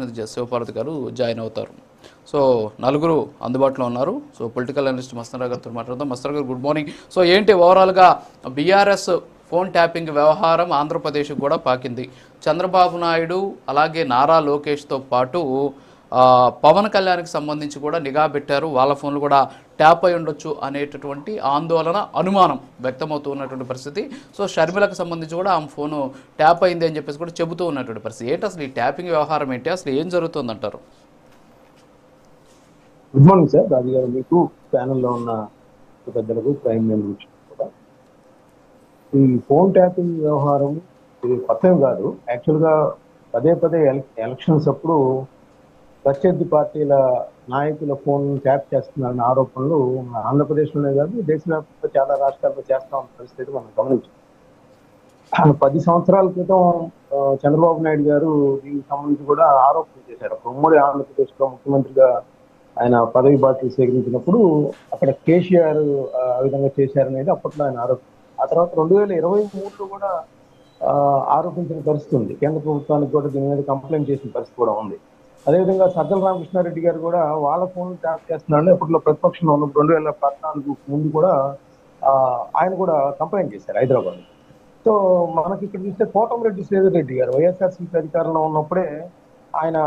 ప్రతినిధి శివపార్వతి గారు జాయిన్ అవుతారు. సో నలుగురు అందుబాటులో ఉన్నారు. సో పొలిటికల్ అనలిస్ట్ మస్తనరావు గారితో మాట్లాడదాం. మస్తనరావు గారు గుడ్ మార్నింగ్. సో ఏంటి ఓవరాల్గా బీఆర్ఎస్ ఫోన్ ట్యాపింగ్ వ్యవహారం ఆంధ్రప్రదేశ్కి కూడా పాకింది. చంద్రబాబు నాయుడు అలాగే నారా లోకేష్తో పాటు పవన్ కళ్యాణ్కి సంబంధించి కూడా నిఘా పెట్టారు. వాళ్ళ ఫోన్లు కూడా ట్యాప్ అయి ఉండొచ్చు అనేటటువంటి ఆందోళన అనుమానం వ్యక్తమవుతూ ఉన్నటువంటి పరిస్థితి. సో షర్మిలకు సంబంధించి కూడా ఆమె ఫోను ట్యాప్ అయింది అని చెప్పేసి కూడా చెబుతూ ఉన్నటువంటి పరిస్థితి. ఏంటి అసలు ఈ ట్యాపింగ్ వ్యవహారం ఏంటి? అసలు ఏం జరుగుతుందంటారు? Good morning sir Raju garu మీకు ప్యానెల్లో ఉన్న పెద్దలకు ప్రైమ్ మినిస్టర్ కూడా ఈ ఫోన్ ట్యాపింగ్ వ్యవహారం ఇది కొత్త కాదు. యాక్చువల్గా పదే పదే ఎల- ఎలక్షన్స్ అప్పుడు ప్రత్యర్థి పార్టీల నాయకుల ఫోన్ ట్యాప్ చేస్తున్నారనే ఆరోపణలు మన ఆంధ్రప్రదేశ్లోనే కాదు దేశవ్యాప్తంగా చాలా రాష్ట్రాల్లో చేస్తా ఉన్న పరిస్థితి మనం గమనించాం. పది సంవత్సరాల క్రితం చంద్రబాబు నాయుడు గారు దీనికి సంబంధించి కూడా ఆరోపణలు చేశారు. ఉమ్మడి ఆంధ్రప్రదేశ్లో ముఖ్యమంత్రిగా ఆయన పదవి బాధ్యతలు స్వీకరించినప్పుడు అక్కడ కేసీఆర్ ఆ విధంగా చేశారనేది అప్పట్లో ఆయన ఆరోపణ. ఆ తర్వాత రెండు వేల ఇరవై మూడులో కూడా ఆరోపించిన పరిస్థితి ఉంది. కేంద్ర ప్రభుత్వానికి కూడా దీని మీద కంప్లైంట్ చేసిన పరిస్థితి కూడా ఉంది. అదేవిధంగా సజ్జల రామకృష్ణారెడ్డి గారు కూడా వాళ్ళ ఫోన్ ట్యాప్ చేస్తున్నారని అప్పట్లో ప్రతిపక్షంలో ఉన్నప్పుడు రెండు వేల పద్నాలుగు ముందు కూడా ఆయన కూడా కంప్లైంట్ చేశారు హైదరాబాద్ సో మనకి ఇక్కడ చూస్తే కోటమిరెడ్డి శ్రీధర్ రెడ్డి గారు వైఎస్ఆర్సీపీ అధికారంలో ఉన్నప్పుడే ఆయన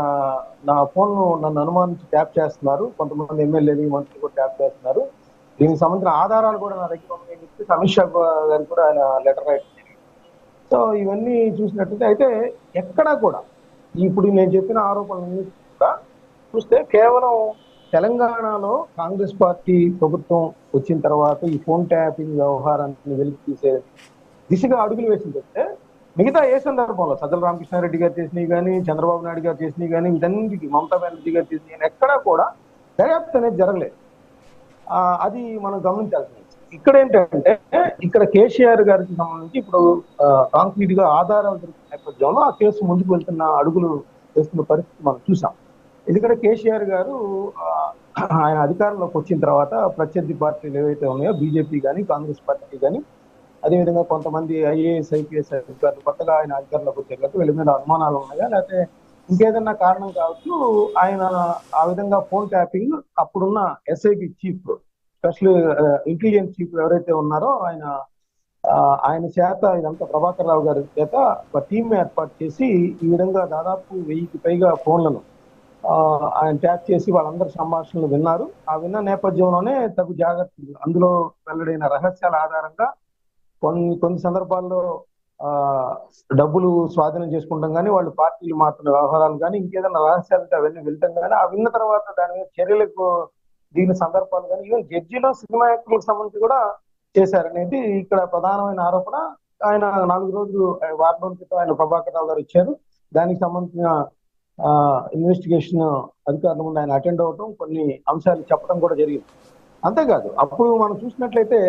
నా ఫోన్ నన్ను అనుమానించి ట్యాప్ చేస్తున్నారు. కొంతమంది ఎమ్మెల్యేలు మంత్రులు కూడా ట్యాప్ చేస్తున్నారు. దీనికి సంబంధించిన ఆధారాలు కూడా నా దగ్గర ఉన్నాయని చెప్పి అమిత్ షా గారికి కూడా ఆయన లెటర్ రాయడం సో ఇవన్నీ చూసినట్లయితే అయితే ఎక్కడా కూడా ఇప్పుడు నేను చెప్పిన ఆరోపణలన్నీ కూడా చూస్తే కేవలం తెలంగాణలో కాంగ్రెస్ పార్టీ ప్రభుత్వం వచ్చిన తర్వాత ఈ ఫోన్ ట్యాపింగ్ వ్యవహారాన్ని వెలికి తీసే దిశగా అడుగులు వేసింది చెప్తే మిగతా ఏ సందర్భంలో సజ్జల రామకృష్ణారెడ్డి గారు చేసినవి కానీ చంద్రబాబు నాయుడు గారు చేసినవి కానీ వీటన్నిటికీ మమతా బెనర్జీ గారు చేసినవి ఎక్కడా కూడా దర్యాప్తు అనేది జరగలేదు. అది మనం గమనించాల్సింది. ఇక్కడ ఏంటంటే ఇక్కడ కేసీఆర్ గారికి సంబంధించి ఇప్పుడు కాంక్రీట్గా ఆధారాలు దొరికిన నేపథ్యంలో ఆ కేసు ముందుకు వెళ్తున్న అడుగులు వేస్తున్న పరిస్థితి మనం చూసాం. ఎందుకంటే కేసీఆర్ గారు ఆయన అధికారంలోకి వచ్చిన తర్వాత ప్రత్యర్థి పార్టీలు ఏవైతే ఉన్నాయో బీజేపీ కానీ కాంగ్రెస్ పార్టీ కానీ అదేవిధంగా కొంతమంది ఐఏఎస్ ఐపీఎస్ అధికారులు కొత్తగా ఆయన అధికారంలోకి వచ్చేటప్పుడు వీళ్ళ మీద అనుమానాలు ఉన్నాయా? లేకపోతే ఇంకేదన్నా కారణం కావచ్చు ఆయన ఆ విధంగా ఫోన్ ట్యాపింగ్ అప్పుడున్న SIB chief special intelligence chief ఎవరైతే ఉన్నారో ఆయన ఆ, ఆయన చేత ఇదంతా ప్రభాకర్ రావు గారి చేత ఒక టీం ఏర్పాటు చేసి ఈ విధంగా దాదాపు వెయ్యికి పైగా ఫోన్లను ఆ, ఆయన ట్యాప్ చేసి వాళ్ళందరి సంభాషణలు విన్నారు. ఆ విన్న నేపథ్యంలోనే తగు జాగ్రత్తలు అందులో వెల్లడైన రహస్యాల ఆధారంగా కొన్ని కొన్ని సందర్భాల్లో ఆ డబ్బులు స్వాధీనం చేసుకుంటాం కానీ వాళ్ళు పార్టీలు మాత్రం వ్యవహారాలు కానీ ఇంకేదైనా రహస్యాలు అవన్నీ వెళ్తాం కానీ ఆ విన్న తర్వాత దాని మీద చర్యలకు దీని సందర్భాలు కానీ ఈవెన్ జడ్జిలో సినిమా యాక్టర్లకు సంబంధించి కూడా చేశారనేది ఇక్కడ ప్రధానమైన ఆరోపణ. ఆయన నాలుగు రోజులు వారం రోజుల క్రితం ఆయన ప్రభాకర్ రావు గారు ఇచ్చారు. దానికి సంబంధించిన ఇన్వెస్టిగేషన్ అధికారుల ముందు ఆయన అటెండ్ అవ్వటం కొన్ని అంశాలు చెప్పడం కూడా జరిగింది. అంతేకాదు అప్పుడు మనం చూసినట్లయితే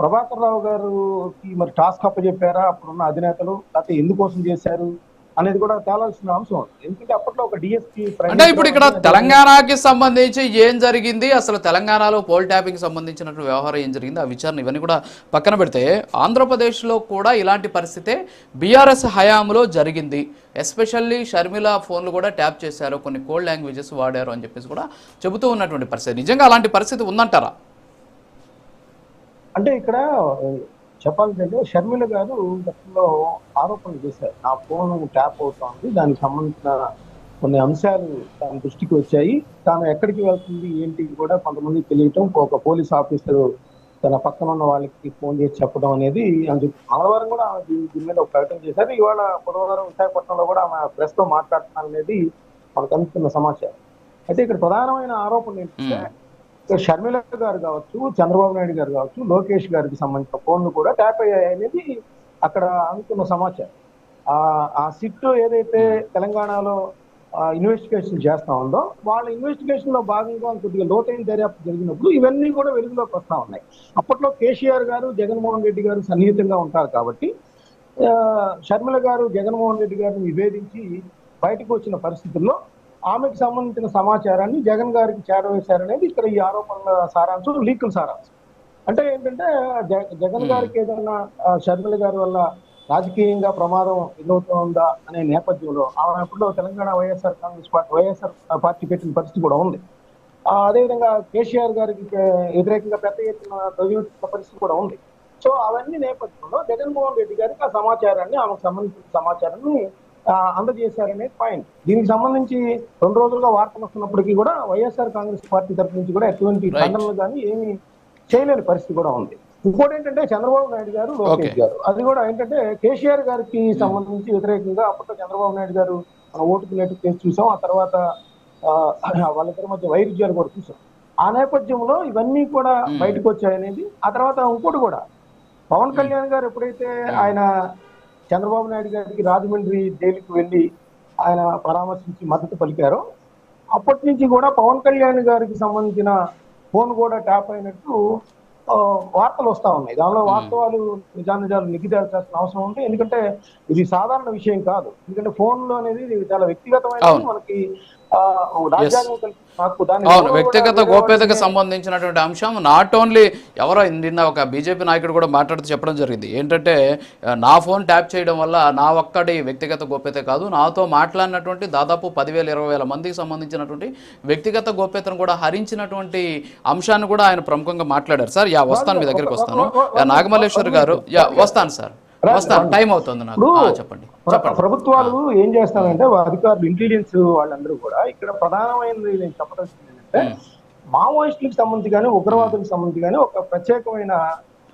ప్రభాకర్ రావు గారుకి మరి టాస్క్ అప్పచెప్పారా? అప్పుడున్న అధినేతలు లేకపోతే ఎందుకోసం చేశారు? అనేది కూడా తేలాల్సిన అంశం. ఎందుకంటే అప్పట్లో ఒక డిఎస్పీ అంటే ఇప్పుడు ఇక్కడ తెలంగాణకి సంబంధించి ఏం జరిగింది? అసలు తెలంగాణలో పోల్ ట్యాపింగ్ సంబంధించినటువంటి వ్యవహారం ఏం జరిగింది? ఆ విచారణ ఇవన్నీ కూడా పక్కన పెడితే ఆంధ్రప్రదేశ్లో కూడా ఇలాంటి పరిస్థితే బీఆర్ఎస్ హయాంలో జరిగింది. ఎస్పెషల్లీ షర్మిల ఫోన్లు కూడా ట్యాప్ చేశారు. కొన్ని కోల్డ్ లాంగ్వేజెస్ వాడారు అని చెప్పేసి కూడా చెబుతూ ఉన్నటువంటి పరిస్థితి. నిజంగా అలాంటి పరిస్థితి ఉందంటారా? అంటే ఇక్కడ చెప్పాలంటే షర్మిల గారు గతంలో ఆరోపణలు చేశారు. నా ఫోన్ ట్యాప్ అవుతోంది దానికి సంబంధించిన కొన్ని అంశాలు తన దృష్టికి వచ్చాయి. తాను ఎక్కడికి వెళ్తుంది ఏంటి కూడా కొంతమంది తెలియటం ఒక పోలీస్ ఆఫీసర్ తన పక్కన ఉన్న వాళ్ళకి ఫోన్ చేసి చెప్పడం అనేది అని మంగళవారం కూడా ఆమె దీని మీద ఒక ప్రకటన చేశారు. ఇవాళ బుధవారం విశాఖపట్నంలో కూడా ఆమె ప్రెస్తో మాట్లాడుతున్నారు అనేది మనకు అందుతున్న సమాచారం. అయితే ఇక్కడ ప్రధానమైన ఆరోపణ ఏంటంటే షర్మిల గారు కావచ్చు చంద్రబాబు నాయుడు గారు కావచ్చు లోకేష్ గారికి సంబంధించిన ఫోన్లు కూడా ట్యాప్ అయ్యాయి అనేది అక్కడ అందుకున్న సమాచారం. ఆ ఆ సిట్ ఏదైతే తెలంగాణలో ఇన్వెస్టిగేషన్ చేస్తా ఉందో వాళ్ళ ఇన్వెస్టిగేషన్లో భాగంగా కొద్దిగా లోతైన దర్యాప్తు జరిగినప్పుడు ఇవన్నీ కూడా వెలుగులోకి వస్తా ఉన్నాయి. అప్పట్లో కేసీఆర్ గారు జగన్మోహన్ రెడ్డి గారు సన్నిహితంగా ఉంటారు కాబట్టి షర్మిల గారు జగన్మోహన్ రెడ్డి గారిని విభేదించి బయటకు వచ్చిన పరిస్థితుల్లో ఆమెకు సంబంధించిన సమాచారాన్ని జగన్ గారికి చేరవేశారనేది ఇక్కడ ఈ ఆరోపణల సారాంశం లీకుల సారాంశం. అంటే ఏంటంటే జగన్ గారికి ఏదైనా షర్మిల గారి వల్ల రాజకీయంగా ప్రమాదం ఎదురవుతోందా అనే నేపథ్యంలో ఆ అప్పుడు Telangana YSR Congress party YSR party పెట్టిన పరిస్థితి కూడా ఉంది. అదేవిధంగా కేసీఆర్ గారికి వ్యతిరేకంగా పెద్ద ఎత్తున పరిస్థితి కూడా ఉంది. సో అవన్నీ నేపథ్యంలో జగన్మోహన్ రెడ్డి గారికి ఆ సమాచారాన్ని ఆమెకు సంబంధించిన సమాచారాన్ని అందజేశారనే పాయింట్. దీనికి సంబంధించి రెండు రోజులుగా వార్తలు వస్తున్నప్పటికీ కూడా వైఎస్ఆర్ కాంగ్రెస్ పార్టీ తరఫు నుంచి కూడా ఎటువంటి. ఖండనలు కానీ ఏమీ చేయలేని పరిస్థితి కూడా ఉంది. ఇంకోటి ఏంటంటే చంద్రబాబు నాయుడు గారు లోకేష్. గారు. అది కూడా ఏంటంటే కేసీఆర్ గారికి సంబంధించి వ్యతిరేకంగా అప్పట్లో చంద్రబాబు నాయుడు గారు ఓటుకు నెట్టు కేసు చూసాం. ఆ తర్వాత ఆ, వాళ్ళిద్దరి మధ్య వైరుధ్యాలు కూడా చూసాం. ఆ నేపథ్యంలో ఇవన్నీ కూడా Hmm. బయటకు వచ్చాయనేది. ఆ తర్వాత ఇంకోటి కూడా. పవన్ కళ్యాణ్ గారు ఎప్పుడైతే ఆయన చంద్రబాబు నాయుడు గారికి రాజమండ్రి జైలుకి వెళ్ళి ఆయన పరామర్శించి మద్దతు పలికారో. అప్పటి నుంచి కూడా పవన్ కళ్యాణ్ గారికి సంబంధించిన ఫోన్ కూడా ట్యాప్ అయినట్టు వార్తలు వస్తా ఉన్నాయి. దానిలో వాస్తవాలు నిజానిజాలు నిగ్గుదేల్చాల్సిన అవసరం ఉంది. ఎందుకంటే ఇది సాధారణ విషయం కాదు. ఎందుకంటే ఫోన్లో అనేది చాలా వ్యక్తిగతమైన. మనకి అవును వ్యక్తిగత గోప్యతకు సంబంధించినటువంటి అంశం. నాట్ ఓన్లీ ఎవరో నిన్న ఒక బీజేపీ నాయకుడు కూడా మాట్లాడుతూ చెప్పడం జరిగింది. ఏంటంటే నా ఫోన్ ట్యాప్ చేయడం వల్ల నా ఒక్కడి వ్యక్తిగత గోప్యత కాదు నాతో మాట్లాడినటువంటి దాదాపు పదివేల ఇరవై వేల మందికి సంబంధించినటువంటి వ్యక్తిగత గోప్యతను కూడా హరించినటువంటి అంశాన్ని కూడా ఆయన ప్రముఖంగా మాట్లాడారు. సార్ యా వస్తాను మీ దగ్గరికి వస్తాను. యా నాగమల్లేశ్వర్ గారు యా వస్తాను సార్. టైం అవుతుంది నాకు. చెప్పండి. ప్ర- చెప్పండి. ప్రభుత్వాలు ఏం చేస్తారంటే అధికారులు ఇంటెలిజెన్స్ వాళ్ళందరూ కూడా ఇక్కడ ప్రధానమైనది నేను చెప్పదలుచుకుంది ఏంటంటే మావోయిస్టులకు సంబంధించి కానీ ఉగ్రవాదులకు సంబంధించి కానీ ఒక ప్రత్యేకమైన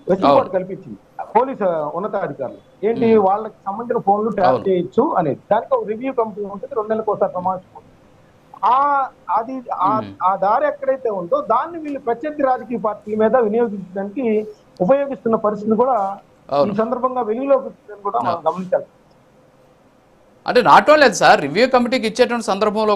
వెసులుబాటు కల్పించింది. పోలీస్ ఉన్నతాధికారులు. ఏంటి? వాళ్ళకి సంబంధించిన ఫోన్లు ట్యాప్. చేయొచ్చు అనేది. దానికి ఒక రివ్యూ కమిటీ ఉంటుంది. రెండు నెలలకు ఒకసారి సమావేశం. ఆ అది ఆ- దారి ఎక్కడైతే ఉందో దాన్ని వీళ్ళు ప్రత్యర్థి రాజకీయ పార్టీల మీద వినియోగించడానికి ఉపయోగిస్తున్న పరిస్థితి కూడా. ఈ సందర్భంగా వెలుగులోకి వచ్చిందని కూడా మనం గమనించాలి. అంటే నాట్ ఓన్లీ సార్ రివ్యూ కమిటీకి ఇచ్చేటువంటి సందర్భంలో